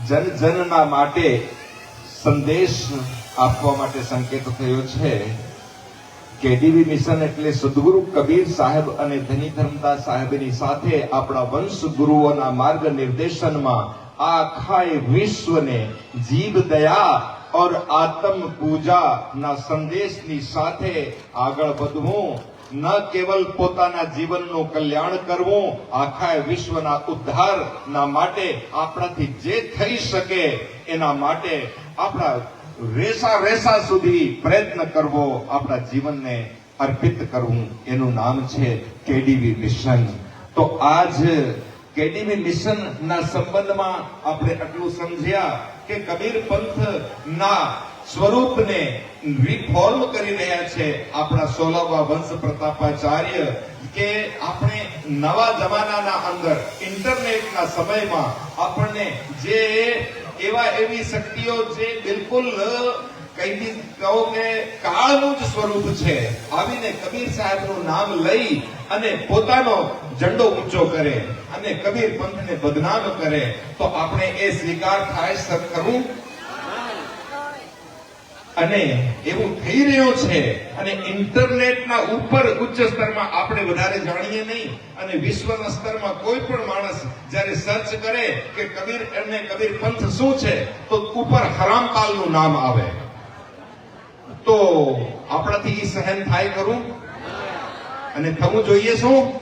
જન જનના માટે સંદેશ આપવા માટે સંકેત થયો છે કેડીવી મિશન એટલે સદગુરુ કબીર સાહેબ અને ધની ધર્મદાસ સાહેબની સાથે આપણા વંશ ગુરુઓના માર્ગ નિર્દેશનમાં આખાય વિશ્વને જીવ દયા ઓર આત્મ પૂજા ના સંદેશની સાથે આગળ વધવું ન કેવલ પોતાના જીવનનું કલ્યાણ કરવું, આખા વિશ્વના ઉદ્ધારના માટે આપણાથી જે થઈ શકે એના માટે આપણા રેસા રેસા સુધી પ્રયત્ન કરવો, આપણા જીવનને અર્પિત કરવું. એનું નામ છે કેડીવી મિશન. તો આજ કેડીવી મિશન ના સંબંધમાં આપણે આટલું સમજ્યા કે કબીર પંથ ના સ્વરૂપને રિફોર્મ કરી રહ્યા છે આપણા સોલવા વંશ પ્રતાપાચાર્ય કે આપણે નવા જમાનાના અંદર ઇન્ટરનેટના સમયમાં આપણને જે એવા એવી શક્તિઓ જે બિલકુલ કઈ કહો કે કાળનું જ સ્વરૂપ છે, આવીને કબીર સાહેબનું નામ લઈ અને પોતાનો ઝંડો ઊંચો કરે અને કબીર પંથને બદનામ કરે, તો આપણે એ સ્વીકાર થાય કરવું અને એવું થઈ રહ્યું છે અને ઇન્ટરનેટના ઉપર ઉચ્ચ સ્તરમાં આપણે વધારે જાણીએ નહીં અને વિશ્વના સ્તરમાં કોઈ પણ માણસ જ્યારે સર્ચ કરે કે કબીર અને કબીર પંથ શું છે, તો ઉપર હરામપાલનું નામ આવે. તો આપણાથી એ સહન થાય ખરું? અને થવું જોઈએ શું?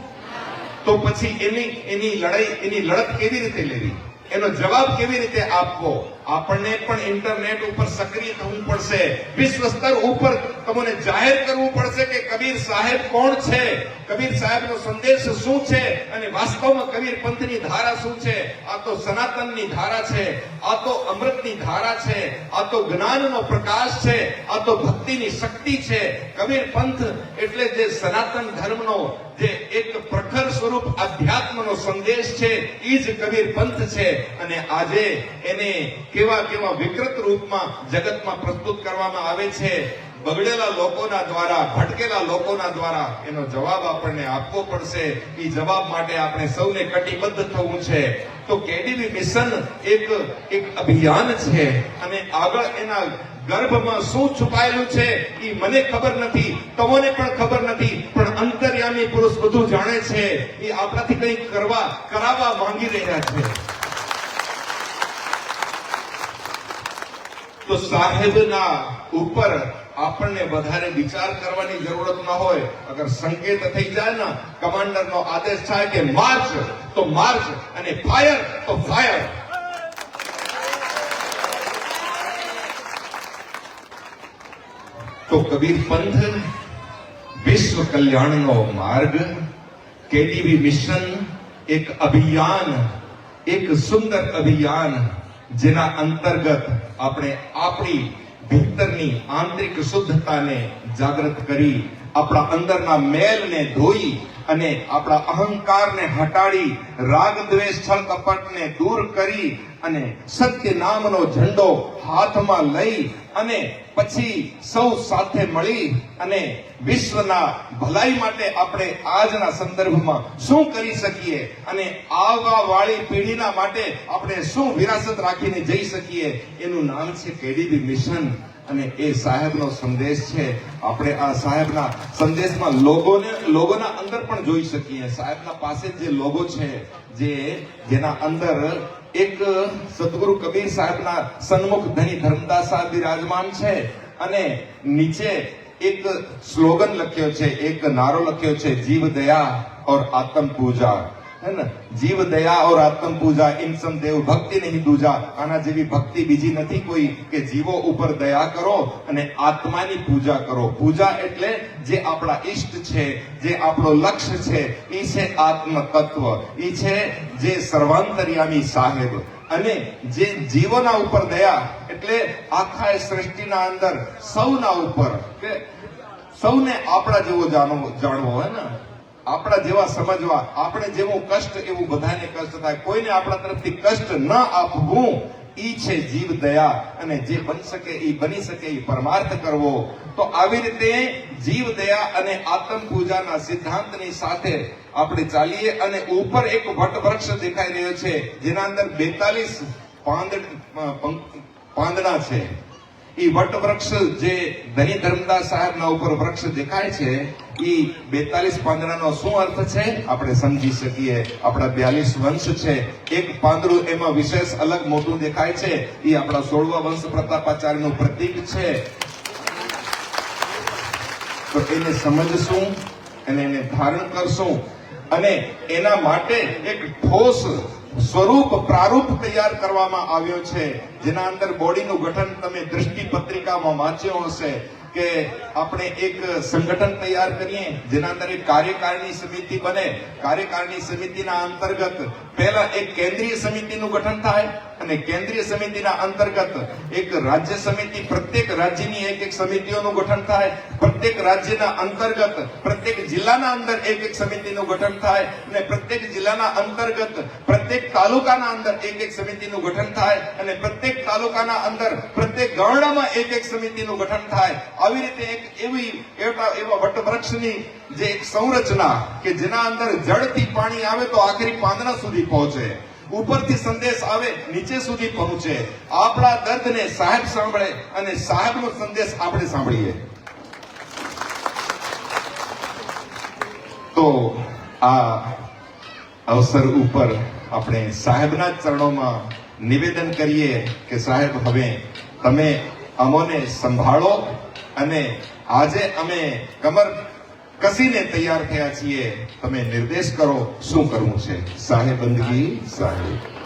તો પછી એની એની લડાઈ, એની લડત કેવી રીતે લેવી? એનો જવાબ કેવી રીતે આપવો? આપણને પણ ઇન્ટરનેટ ઉપર સક્રિય થવું પડશે. વિશ્વ સ્તર ઉપર તમને જાહેર કરવું પડશે કે કબીર સાહેબ કોણ છે? કબીર સાહેબનો સંદેશ શું છે? અને વાસ્તવમાં કબીર પંથની ધારા શું છે? આ તો સનાતનની ધારા છે, આ તો અમૃતની ધારા છે, આ તો જ્ઞાનનો પ્રકાશ છે, આ તો ભક્તિની શક્તિ છે. કબીર પંથ એટલે જે સનાતન ધર્મનો જે એક પ્રખર સ્વરૂપ અધ્યાત્મનો સંદેશ છે એ જ કબીર પંથ છે. અને આજે એને કેવા કેવા વિકૃત રૂપમાં જગતમાં પ્રસ્તુત કરવામાં આવે છે. બગડેલા લોકોના દ્વારા, ભટકેલા લોકોના દ્વારા એનો જવાબ આપણને આપવો પડશે. એ જવાબ માટે આપણે સૌને કટિબદ્ધ થવું છે. તો કેડીબી મિશન એક એક અભિયાન છે અને આગળ એના ગર્ભમાં શું છુપાયેલું છે એ મને ખબર નથી, તમને પણ ખબર નથી, પણ અંતર્યામી પુરુષ બધું જાણે છે. એ આપણાથી કંઈક કરવા, કરાવવા માંગી રહ્યા છે. તો સાહેબના ઉપર આપણને વધારે વિચાર કરવાની જરૂરત ન હોય, અગર સંકેત થઈ જાય ને, કમાન્ડરનો આદેશ થાય કે માર્ચ, તો માર્ચ, અને ફાયર, તો ફાયર. તો કબીર પંથ વિશ્વ કલ્યાણનો માર્ગ કેડીવી મિશન, એક અભિયાન, એક સુંદર અભિયાન, જેના અંતર્ગત આપણે આપણી ભીતરની આંતરિક શુદ્ધતાને જાગૃત કરી આપણા અંદરના મેલને ધોઈ અને આપણા અહંકારને હટાડી રાગ દ્વેષ છલ કપટને દૂર કરી અને સત્ય નામનો ઝંડો હાથમાં લઈ અને પછી સૌ સાથે મળી અને વિશ્વના ભલાઈ માટે આપણે આજના સંદર્ભમાં શું કરી શકીએ અને આવવા વાળી પેઢીના માટે આપણે શું વિરાસત રાખીને જઈ શકીએ, એનું નામ છે કેડીબી મિશન. અને એ સાહેબનો સંદેશ છે. આપણે આ સાહેબના સંદેશમાં લોગોને, લોગોના અંદર પણ જોઈ શકીએ. સાહેબના પાસે જે લોગો છે, જે જેના અંદર એક સદગુરુ કબીર સાહેબના સન્મુખ ધની ધર્મદાસ સાહેબ બિરાજમાન છે અને નીચે એક સ્લોગન લખ્યો છે, એક નારો લખ્યો છે, જીવ દયા ઓર આત્મ પૂજા. હે ને? જીવ દયા ઓર આત્મ પૂજા ઇનસમ દેવ ભક્તિ નહીં દૂજા આના જેવી ભક્તિ બીજી નથી કોઈ કે જીવો ઉપર દયા કરો અને આત્માની પૂજા કરો. પૂજા એટલે જે આપણા ઈષ્ટ છે, જે આપણો લક્ષ્ય છે એ છે આત્મ તત્વ એ છે જે સર્વાંતર્યામી સાહેબ. અને જે જીવોના ઉપર દયા, એટલે આખા સૃષ્ટિના અંદર સૌના ઉપર. કે સૌને આપણા જેવો જાણવો જાણવો હોય ને? આપણા જેવા સમજવા આપણે જેવું કષ્ટ એવું બધાને કષ્ટ થાય, કોઈને આપણા તરફથી કષ્ટ ન આપવું, ઈ છે જીવ દયા. અને જે બની શકે એ બની શકે એ પરમાર્થ કરવો. તો આવી રીતે જીવ દયા અને આત્મ પૂજાના સિદ્ધાંતની સાથે આપણે ચાલીએ અને ઉપર એક વટ વૃક્ષ દેખાઈ રહ્યો છે, જેના અંદર બેતાલીસ પાંદડા છે. એ વટવૃક્ષ જે ધની ધર્મદાસ સાહેબના ઉપર વૃક્ષ દેખાય છે એ બેતાલીસ પાંદડાનો શું અર્થ છે? આપણે સમજી શકીએ. આપણા બ્યાલીસ વંશ છે. એક પાંદડું એમાં વિશેષ અલગ મોટું દેખાય છે. એ આપણા સોળવા વંશ પ્રતાપાચાર્યનું પ્રતીક છે. તો એને સમજશું, અને એને ધારણ કરશું. અને એના માટે એક ઠોસ સ્વરૂપ પ્રારૂપ તૈયાર કરવામાં આવ્યો છે. જેના અંદર બોડીનું ગઠન તમે દ્રષ્ટિ પત્રિકામાં વાંચ્યો હશે. કે આપણે એક સંગઠન તૈયાર કરીએ, જેના અંદર એક કાર્યકારિણી સમિતિ બને. કાર્યકારિણી સમિતિના અંતર્ગત પહેલા એક કેન્દ્રીય સમિતિનું ગઠન થાય અને કેન્દ્રીય સમિતિના અંતર્ગત એક રાજ્ય સમિતિ, પ્રત્યેક રાજ્યની એક એક સમિતિઓનું ગઠન થાય. પ્રત્યેક રાજ્યના અંતર્ગત પ્રત્યેક જિલ્લાના અંદર એક એક સમિતિનું ગઠન થાય અને પ્રત્યેક જિલ્લાના અંતર્ગત પ્રત્યેક તાલુકાના અંદર એક એક સમિતિનું ગઠન થાય અને પ્રત્યેક તાલુકાના અંદર પ્રત્યેક ગામડામાં એક એક સમિતિનું ગઠન થાય. આવી રીતે એક એવી એવા વટવૃક્ષની જે એક સંરચના કે જેના અંદર જળથી પાણી આવે તો આખરી પાંદડા સુધી પહોંચે. ઉપરથી સંદેશ આવે, નીચે સુધી પહોંચે. આપણા દર્દને સાહેબ સાંભળે અને સાહેબનો સંદેશ આપણે સાંભળીએ. તો આ અવસર ઉપર આપણે સાહેબના ચરણોમાં નિવેદન કરીએ કે સાહેબ, હવે તમે અમોને સંભાળો અને આજે અમે કમર કસીને તૈયાર થયા છીએ. તમે નિર્દેશ કરો શું કરવું છે? સાહેબ, બંદગી, સાહેબ.